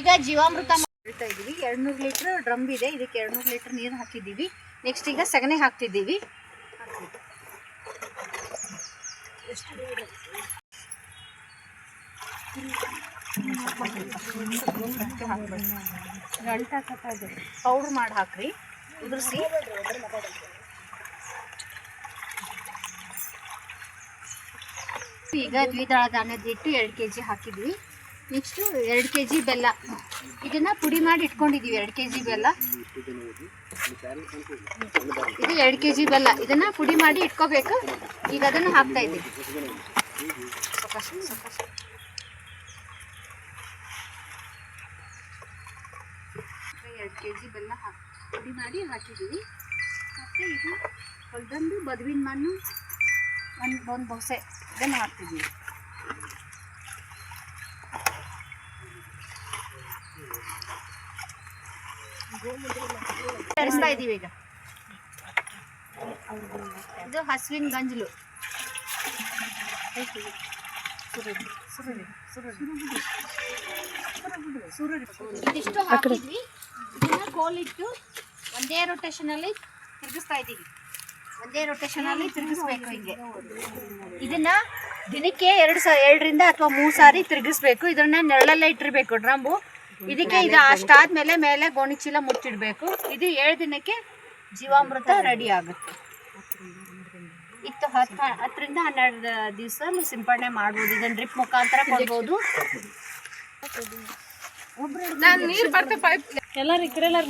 ಈಗ ಜೀವಾಮೃತ ಮಾಡ್ತಾ ಇದೀವಿ ಎರಡ್ನೂರು ಲೀಟರ್ ಡ್ರಮ್ ಇದೆ. ಇದಕ್ಕೆ ಎರಡ್ನೂರು ಲೀಟರ್ ನೀರು ಹಾಕಿದ್ದೀವಿ. ನೆಕ್ಸ್ಟ್ ಈಗ ಸಗಣಿ ಹಾಕ್ತಿದ್ದೀವಿ. ಪೌಡ್ರ್ ಮಾಡಿ ಹಾಕ್ರಿ. ಉದುರಿಸಿ. ಈಗ ದ್ವಿದಳ ಧಾನ್ಯದ ಇಟ್ಟು ಎರಡು ಕೆ ಜಿ ಹಾಕಿದ್ವಿ. ನೆಕ್ಸ್ಟು ಎರಡು ಕೆ ಜಿ ಬೆಲ್ಲ. ಇದನ್ನು ಪುಡಿ ಮಾಡಿ ಇಟ್ಕೊಂಡಿದ್ದೀವಿ ಎರಡು ಕೆ ಜಿ ಬೆಲ್ಲ. ಇದು ಎರಡು ಕೆ ಜಿ ಬೆಲ್ಲ. ಇದನ್ನು ಪುಡಿ ಮಾಡಿ ಇಟ್ಕೋಬೇಕು. ಈಗ ಅದನ್ನು ಹಾಕ್ತಾ ಇದ್ದೀವಿ. ಎರಡು ಕೆ ಜಿ ಬೆಲ್ಲ ಹಾಕಿ, ಪುಡಿ ಮಾಡಿ ಹಾಕಿದ್ದೀವಿ. ಮತ್ತು ಇದು ಹೊಲದಂದು ಬದುವಿನ ಮಣ್ಣು, ಒಂದು ಒಂದು ಬೊಸೆ ಇದನ್ನು ಹಾಕ್ತಿದ್ದೀವಿ. ತರಿಸ್ತಾ ಇದ್ದೀವಿ ಈಗ. ಇದು ಹಸುವಿನ ಗಂಜಲು. ಇದಿಷ್ಟು ಹಾಕಿದ್ವಿ. ಇದನ್ನ ಕೋಲಿಟ್ಟು ಒಂದೇ ರೊಟೇಷನ್ ಅಲ್ಲಿ ತಿರುಗಿಸ್ತಾ ಇದ್ದೀವಿ ಒಂದೇ ರೊಟೇಷನ್ ಅಲ್ಲಿ ತಿರುಗಿಸ್ಬೇಕು ಹಿಂಗೆ. ಇದನ್ನ ದಿನಕ್ಕೆ ಎರಡು ಸಾವಿರ ಎರಡರಿಂದ ಅಥವಾ ಮೂರು ಸಾರಿ ತಿರುಗಿಸ್ಬೇಕು. ಇದನ್ನ ನೆರಳಲ್ಲೇ ಇಟ್ಟಿರಬೇಕು ಡ್ರಮ್ಮು ಇದಕ್ಕೆ ಇದು ಅಷ್ಟಾದ್ಮೇಲೆ ಮೇಲೆ ಗೋಣಿಚೀಲ ಮುಚ್ಚಿಡ್ಬೇಕು. ಇದು ಏಳು ದಿನಕ್ಕೆ ಜೀವಾಮೃತ ರೆಡಿ ಆಗುತ್ತೆ. ಇತ್ತು ಹತ್ತು ಹತ್ತರಿಂದ ಹನ್ನೆರಡು ದಿವಸ ಸಿಂಪಡಣೆ ಮಾಡ್ಬೋದು. ಇದನ್ನ ಡ್ರಿಪ್ ಮುಖಾಂತರ ಕೊಡ್ಬೋದು. ನೀರು ಬರ್ತೆ ಪೈಪ್ ಎಲ್ಲರೂ ಈ ಕಡೆ ಎಲ್ಲಾರು